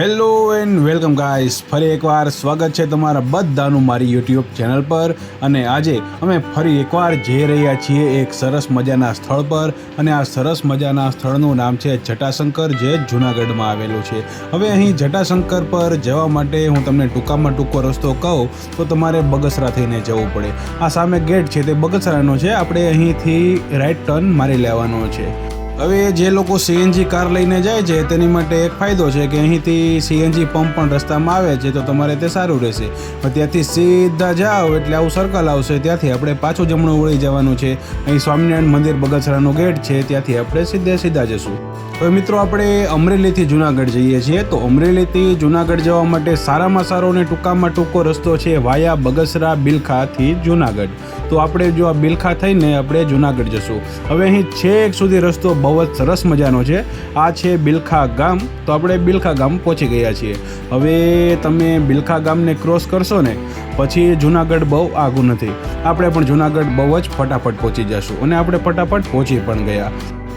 Hello and welcome guys ફરી એકવાર સ્વાગત છે તમારા બધાનું મારી યુટ્યુબ ચેનલ પર. અને આજે અમે ફરી એકવાર જઈ રહ્યા છીએ એક સરસ મજાના સ્થળ પર. અને આ સરસ મજાના સ્થળનું નામ છે જટાશંકર, જે જૂનાગઢમાં આવેલું છે. હવે અહીં જટાશંકર પર જવા માટે હું તમને ટૂંકામાં ટૂંકો રસ્તો કહું, તો તમારે બગસરા થઈને જવું પડે. આ સામે ગેટ છે, તે બગસરાનો છે. આપણે અહીંથી રાઈટ ટર્ન મારી લેવાનો છે. હવે જે લોકો સીએનજી કાર લઈને જાય છે, તેની માટે એક ફાયદો છે કે અહીંથી સીએનજી પંપ પણ રસ્તામાં આવે છે, તો તમારે તે સારું રહેશે. પણ ત્યાંથી સીધા જાઓ એટલે આવું સર્કલ આવશે, ત્યાંથી આપણે પાછું જમણું વળી જવાનું છે. અહીં સ્વામિનારાયણ મંદિર બગસરાનો ગેટ છે, ત્યાંથી આપણે સીધે સીધા જશું. હવે મિત્રો, આપણે અમરેલીથી જુનાગઢ જઈએ છીએ, તો અમરેલીથી જુનાગઢ જવા માટે સારામાં સારો અને ટૂંકામાં ટૂંકો રસ્તો છે વાયા બગસરા બિલખાથી જુનાગઢ. તો આપણે જો આ બિલખા થઈને આપણે જુનાગઢ જશું. હવે અહીં છેક સુધી રસ્તો બહુ જ સરસ મજાનો છે. આ છે બિલખા ગામ. તો આપણે બિલખા ગામ પહોંચી ગયા છીએ. હવે તમે બિલખા ગામને ક્રોસ કરશો ને, પછી જુનાગઢ બહુ આગું નથી. આપણે પણ જુનાગઢ બહુ જ ફટાફટ પહોંચી જશું. અને આપણે ફટાફટ પહોંચી પણ ગયા.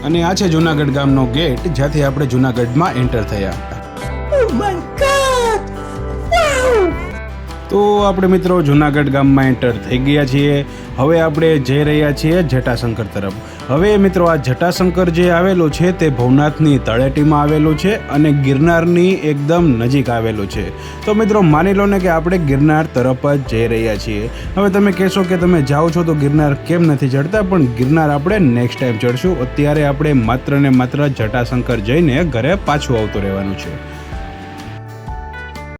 અને આ છે જુનાગઢ ગામનો ગેટ જ્યાંથી આપણે જુનાગઢમાં એન્ટર થયા. તો આપણે મિત્રો જુનાગઢ ગામમાં એન્ટર થઈ ગયા છીએ. હવે આપણે જઈ રહ્યા છીએ જટાશંકર તરફ. હવે મિત્રો આ જટાશંકર જે આવેલું છે તે ભવનાથની તળેટીમાં આવેલું છે અને ગિરનારની એકદમ નજીક આવેલું છે. તો મિત્રો માની લો ને કે આપણે ગિરનાર તરફ જ જઈ રહ્યા છીએ. હવે તમે કહેશો કે તમે જાઓ છો તો ગિરનાર કેમ નથી ચડતા? પણ ગિરનાર આપણે નેક્સ્ટ ટાઈમ ચડશું. અત્યારે આપણે માત્ર ને માત્ર જટાશંકર જઈને ઘરે પાછું આવતું રહેવાનું છે.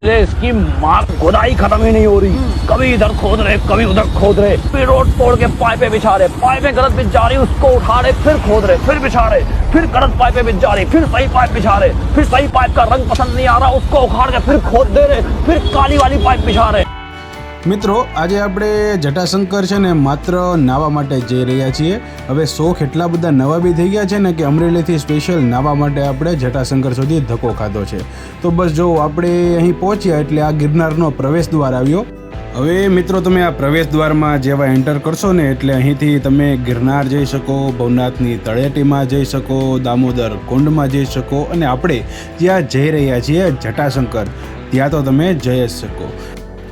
इसकी मार खुदाई खत्म ही नहीं हो रही। कभी इधर खोद रहे, कभी उधर खोद रहे। फिर रोड तोड़ के पाइपे बिछा रहे। पाइपें गलत बिछ जा रही, उसको उठा रहे, फिर खोद रहे, फिर बिछा रहे, फिर गलत पाइपें बिछ जा रही, फिर सही पाइप बिछा रहे, फिर सही पाइप का रंग पसंद नहीं आ रहा, उसको उखाड़ के फिर खोद दे रहे, फिर काली वाली पाइप बिछा रहे। મિત્રો, આજે આપણે જટાશંકર છે ને માત્ર નાવા માટે જઈ રહ્યા છીએ. હવે શોખ એટલા બધા નવા બી થઈ ગયા છે ને કે અમરેલીથી સ્પેશિયલ નાવા માટે આપણે જટાશંકર સુધી ધક્કો ખાધો છે. તો બસ જો આપણે અહીં પહોંચ્યા એટલે આ ગિરનારનો પ્રવેશ દ્વાર આવ્યો. હવે મિત્રો, તમે આ પ્રવેશ દ્વારમાં જેવા એન્ટર કરશો ને એટલે અહીંથી તમે ગિરનાર જઈ શકો, ભવનાથની તળેટીમાં જઈ શકો, દામોદર કુંડમાં જઈ શકો અને આપણે જ્યાં જઈ રહ્યા છીએ જટાશંકર, ત્યાં તો તમે જઈ જ શકો.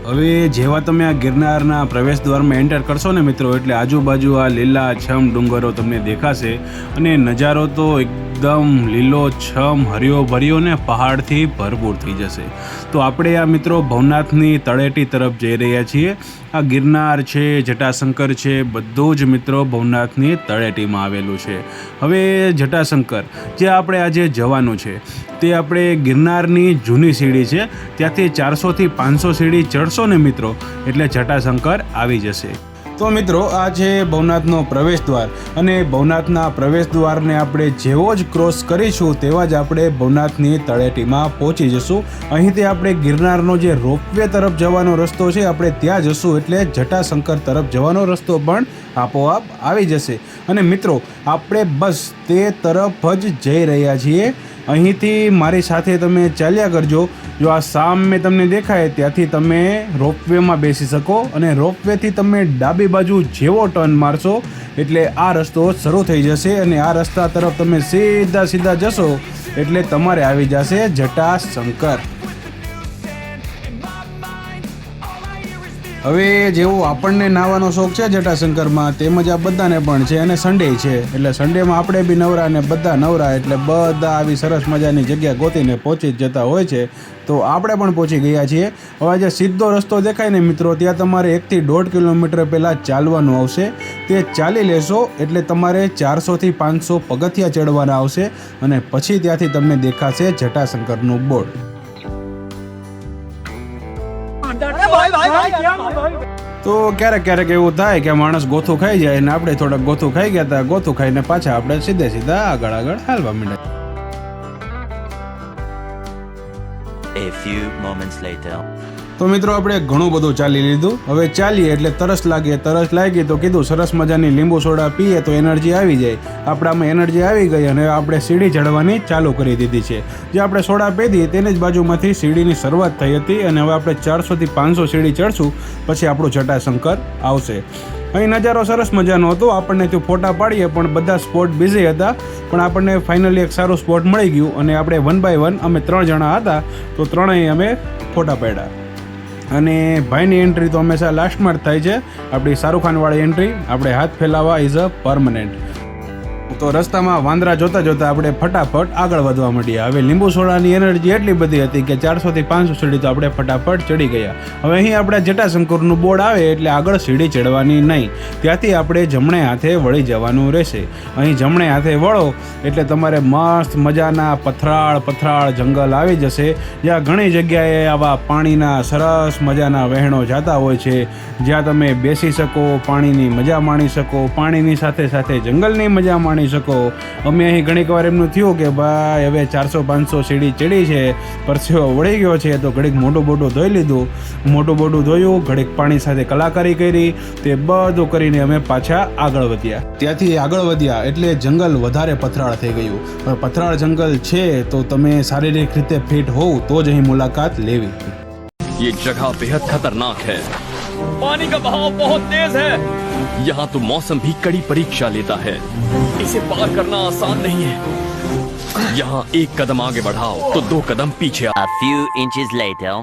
હવે જેવા તમે આ ગિરનારના પ્રવેશ દ્વારમાં એન્ટર કરશો ને મિત્રો, એટલે આજુબાજુ આ લીલા છમ ડુંગરો તમને દેખાશે અને નજારો તો એકદમ લીલો છમ હરિયો ભર્યો ને પહાડથી ભરપૂર થઈ જશે. તો આપણે આ મિત્રો ભવનાથની તળેટી તરફ જઈ રહ્યા છીએ. આ ગિરનાર છે, જટાશંકર છે, બધું જ મિત્રો ભવનાથની તળેટીમાં આવેલું છે. હવે જટાશંકર, જે આપણે આજે જવાનું છે તે આપણે ગિરનારની જૂની સીડી છે. ત્યાંથી ચારસોથી પાંચસો સીડી ચડશો ને મિત્રો, એટલે જટાશંકર આવી જશે. તો મિત્રો, આ છે ભવનાથનો પ્રવેશ દ્વાર અને ભવનાથના પ્રવેશ દ્વારને આપણે જેવો જ ક્રોસ કરીશું તેવા જ આપણે ભવનાથની તળેટીમાં પહોંચી જશું. અહીંથી આપણે ગિરનારનો જે રોપવે તરફ જવાનો રસ્તો છે, આપણે ત્યાં જશું એટલે જટાશંકર તરફ જવાનો રસ્તો પણ આપોઆપ આવી જશે. અને મિત્રો, આપણે બસ તે તરફ જ જઈ રહ્યા છીએ. અહીંથી મારી સાથે તમે ચાલ્યા કરજો. જો આ સામે તમને દેખાય, ત્યાંથી તમે રોપવેમાં બેસી શકો અને રોપવેથી તમે ડાબી બાજુ જેવો ટર્ન મારશો. એટલે આ રસ્તો શરૂ થઈ જશે અને આ રસ્તા તરફ તમે સીધા સીધા જશો. એટલે તમારે આવી જશે જટાશંકર. હવે જેવો આપણને નાવાનો શોખ છે જટાશંકરમાં, તેમજ આ બધાને પણ છે અને સન્ડે છે. એટલે સન્ડેમાં આપણે બી નવરા ને બધા નવરા, એટલે બધા આવી સરસ મજાની જગ્યા ગોતીને પહોંચી જતા હોય છે. તો આપણે પણ પહોંચી ગયા છીએ. હવે જે સીધો રસ્તો દેખાય ને મિત્રો, ત્યાં તમારે એકથી દોઢ કિલોમીટર પહેલાં ચાલવાનું આવશે. તે ચાલી લેશો, એટલે તમારે ચારસોથી પાંચસો પગથિયા ચડવાના આવશે અને પછી ત્યાંથી તમને દેખાશે જટાશંકરનું બોર્ડ. તો ક્યારેક ક્યારેક એવું થાય કે માણસ ગોથું ખાઈ જાય અને આપણે થોડાક ગોથું ખાઈ ગયા હતા, ગોથું ખાઈને પાછા આપણે સીધે સીધા આગળ આગળ હાલવા માંડ્યા A few moments later. તો મિત્રો, આપણે ઘણું બધું ચાલી લીધું. હવે ચાલીએ એટલે તરસ લાગે તરસ લાગી તો કીધું, સરસ મજાની લીંબુ સોડા પીએ તો એનર્જી આવી જાય. આપણામાં એનર્જી આવી ગઈ અને આપણે સીડી ચડવાની ચાલુ કરી દીધી છે. જે આપણે સોડા પીધી તેની જ બાજુમાંથી સીડીની શરૂઆત થઈ હતી અને હવે આપણે ચારસોથી પાંચસો સીડી ચડશું, પછી આપણું જટાશંકર આવશે. અહીં નજારો સરસ મજાનો હતો. આપણને ત્યાં ફોટા પાડીએ, પણ બધા સ્પોટ બિઝી હતા. પણ આપણને ફાઇનલી એક સારું સ્પોટ મળી ગયું અને આપણે વન બાય વન અમે ત્રણ જણા હતા, તો ત્રણેય અમે ફોટા પાડ્યા. અને ભાઈની એન્ટ્રી તો હંમેશા લાસ્ટમાં જ થાય છે. આપણી શાહરૂખ ખાનવાળી એન્ટ્રી આપણે હાથ ફેલાવા ઇઝ અ પરમનન્ટ તો રસ્તામાં વાંદરા જોતા જોતા આપણે ફટાફટ આગળ વધવા માંડ્યા. હવે લીંબુ સોડાની એનર્જી એટલી બધી હતી કે ચારસોથી પાંચસો સીડી તો આપણે ફટાફટ ચડી ગયા. હવે અહીં આપણે જટાશંકરનું બોર્ડ આવે એટલે આગળ સીડી ચડવાની નહીં. ત્યાંથી આપણે જમણે હાથે વળી જવાનું રહેશે. અહીં જમણે હાથે વળો એટલે તમારે મસ્ત મજાના પથરાળ પથરાળ જંગલ આવી જશે. જ્યાં ઘણી જગ્યાએ આવા પાણીના સરસ મજાના વહેણો જતા હોય છે. જ્યાં તમે બેસી શકો, પાણીની મજા માણી શકો, પાણીની સાથે સાથે જંગલની મજા માણી શકો અમે અહીં ઘણીક વાર એમનું થયું કે ભાઈ હવે ચારસો પાંચસો સીડી ચડી છે પરસેવો વળી ગયો છે તો ઘડીક મોટું મોટું ધોઈ લીધું મોટું મોટું ધોયું ઘડીક પાણી સાથે કલાકારી કરી તે બધું કરીને અમે પાછા આગળ વધ્યા ત્યાંથી આગળ વધ્યા એટલે જંગલ વધારે પથરાળ થઈ ગયું હવે પથરાળ જંગલ છે તો તમે શારીરિક રીતે ફિટ હોવ તો જ અહીં મુલાકાત લેવી ये जगह बेहद खतरनाक है पानी का बहाव बहुत तेज है यहाँ तो मौसम भी कड़ी परीक्षा लेता है इसे पार करना आसान नहीं है यहाँ एक कदम आगे बढ़ाओ तो दो कदम पीछे A few inches later.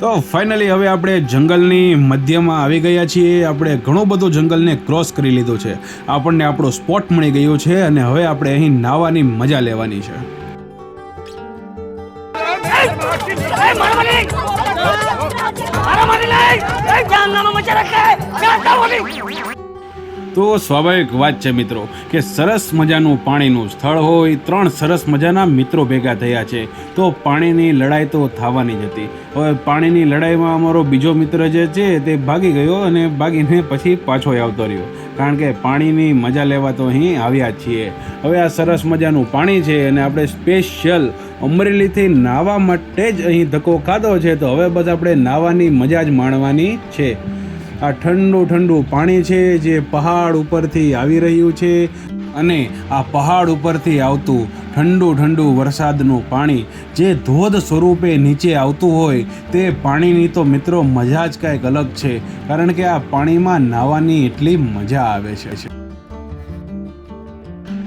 તો ફાઇનલી હવે આપણે જંગલની મધ્યમાં આવી ગયા છીએ આપણે ઘણું બધું જંગલને ક્રોસ કરી લીધું છે આપણને આપણો સ્પોટ મળી ગયો છે અને હવે આપણે અહીં નાવાની મજા લેવાની છે জাহান্নামে মজা রাখে। તો સ્વાભાવિક વાત છે મિત્રો કે સરસ મજાનું પાણીનું સ્થળ હોય, ત્રણ સરસ મજાના મિત્રો ભેગા થયા છે, તો પાણીની લડાઈ તો થવાની જ હતી. હવે પાણીની લડાઈમાં અમારો બીજો મિત્ર જે છે તે ભાગી ગયો અને ભાગીને પછી પાછો આવતો રહ્યો. કારણ કે પાણીની મજા લેવા તો અહીં આવ્યા છીએ. હવે આ સરસ મજાનું પાણી છે અને આપણે સ્પેશિયલ અમરેલીથી નાહવા માટે જ અહીં ધક્કો ખાધો છે, તો હવે બસ આપણે નાહવાની મજા જ માણવાની છે. આ ઠંડુ ઠંડુ પાણી છે જે પહાડ ઉપરથી આવી રહ્યું છે અને આ પહાડ ઉપરથી આવતું ઠંડુ ઠંડુ વરસાદનું પાણી જે ધોધ સ્વરૂપે નીચે આવતું હોય તે પાણીની તો મિત્રો મજા જ કાંઈક અલગ છે. કારણ કે આ પાણીમાં નાહવાની એટલી મજા આવે છે.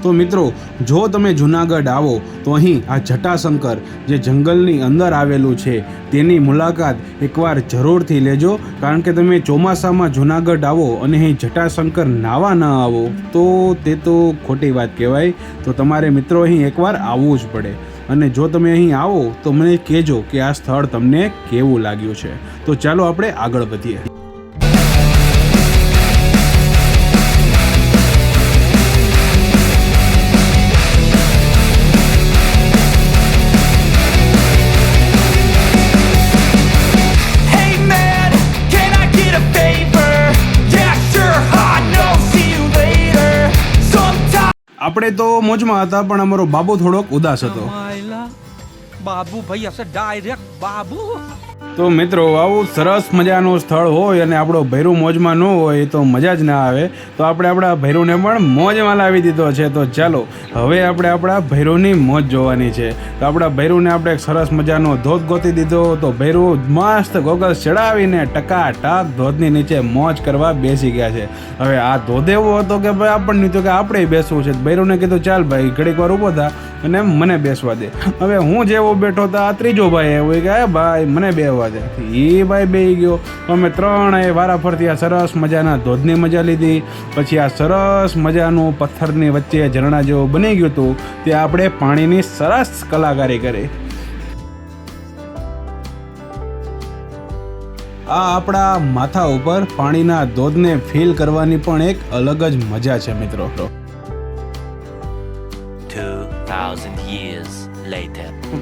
તો મિત્રો, જો તમે જુનાગઢ આવો, તો અહીં આ જટાશંકર જે જંગલની અંદર આવેલું છે, તેની મુલાકાત એકવાર જરૂરથી લેજો, કારણ કે તમે ચોમાસામાં જુનાગઢ આવો અને અહીં જટાશંકર નાવા ન આવો, તો તે તો ખોટી વાત કહેવાય. તો તમારે મિત્રો અહીં એકવાર આવવું જ પડે. અને જો તમે અહીં આવો, તો મને કહેજો કે આ સ્થળ તમને કેવું લાગ્યું છે. તો ચાલો આપણે આગળ વધીએ. આપણે તો મોજમાં હતા, પણ અમારો બાબુ થોડોક ઉદાસ હતો. બાબુ ભાઈ હશે ડાયરેક્ટ બાબુ. તો મિત્રો, આવું સરસ મજાનું સ્થળ હોય અને આપણો ભૈરું મોજમાં ન હોય તો મજા જ ના આવે. તો આપણે આપણા ભૈરુને પણ મોજમાં લાવી દીધો છે. તો ચાલો, હવે આપણે આપણા ભૈરુની મોજ જોવાની છે. તો આપણા ભૈરુને આપણે સરસ મજાનો ધોધ ગોતી દીધો. તો ભૈરું મસ્ત ગોગલ્સ ચડાવીને ટકાટક ધોધની નીચે મોજ કરવા બેસી ગયા છે. હવે આ ધોધ એવો હતો કે ભાઈ, આપણને તો કે આપણે બેસવું છે. ભૈરુને કીધું, ચાલ ભાઈ, ઘડીક વાર ઊભો થા અને મને બેસવા દે. હવે હું જેવો બેઠો તો આ ત્રીજો ભાઈ એવો કે, "એ ભાઈ, મને બેહવા જાય. એ ભાઈ બેહી ગયો. અમે ત્રણેય વારા ફરતી આ સરસ મજાના ધોધની મજા લીધી. પછી આ સરસ મજાનું પથ્થરની વચ્ચે ઝરણા જેવું બની ગયું હતું. તે આપણે પાણીની સરસ કલાકારી કરી. આ આપણા માથા ઉપર પાણીના ધોધને ફીલ કરવાની પણ એક અલગ જ મજા છે મિત્રો.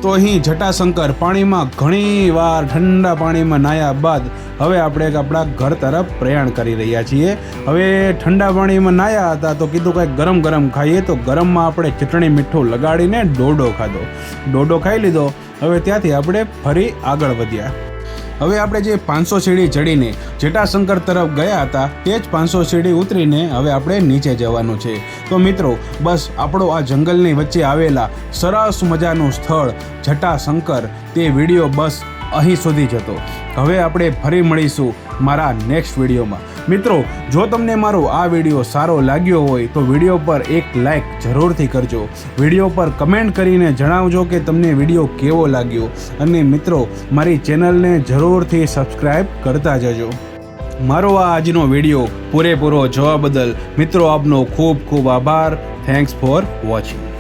તો અહીં જટાશંકર પાણીમાં ઘણી વાર ઠંડા પાણીમાં નાહ્યા બાદ હવે આપણે આપણા ઘર તરફ પ્રયાણ કરી રહ્યા છીએ. હવે ઠંડા પાણીમાં નાહ્યા હતા તો કીધું કંઈક ગરમ ગરમ ખાઈએ તો ગરમમાં આપણે ચટણી મીઠું લગાડીને ડોડો ખાધો. ડોડો ખાઈ લીધો. હવે ત્યાંથી આપણે ફરી આગળ વધ્યા. હવે આપણે જે પાંચસો સીડી ચડીને જટાશંકર તરફ ગયા હતા, તે જ પાંચસો સીડી ઉતરીને હવે આપણે નીચે જવાનું છે. તો મિત્રો, બસ આપણો આ જંગલની વચ્ચે આવેલા સરસ મજાનું સ્થળ જટાશંકર તે વીડિયો બસ અહીં સુધી જ હતો હવે આપણે ફરી મળીશું મારા નેક્સ્ટ વિડીયોમાં. મિત્રો, જો તમને મારો આ વીડિયો સારો લાગ્યો હોય, તો વીડિયો પર એક લાઇક જરૂરથી કરજો. વીડિયો પર કમેન્ટ કરીને જણાવજો કે તમને વીડિયો કેવો લાગ્યો. અને મિત્રો, મારી ચેનલને જરૂરથી સબસ્ક્રાઈબ કરતા જજો. મારો આ આજનો વીડિયો પૂરેપૂરો જોવા બદલ મિત્રો આપનો ખૂબ ખૂબ આભાર. Thanks for watching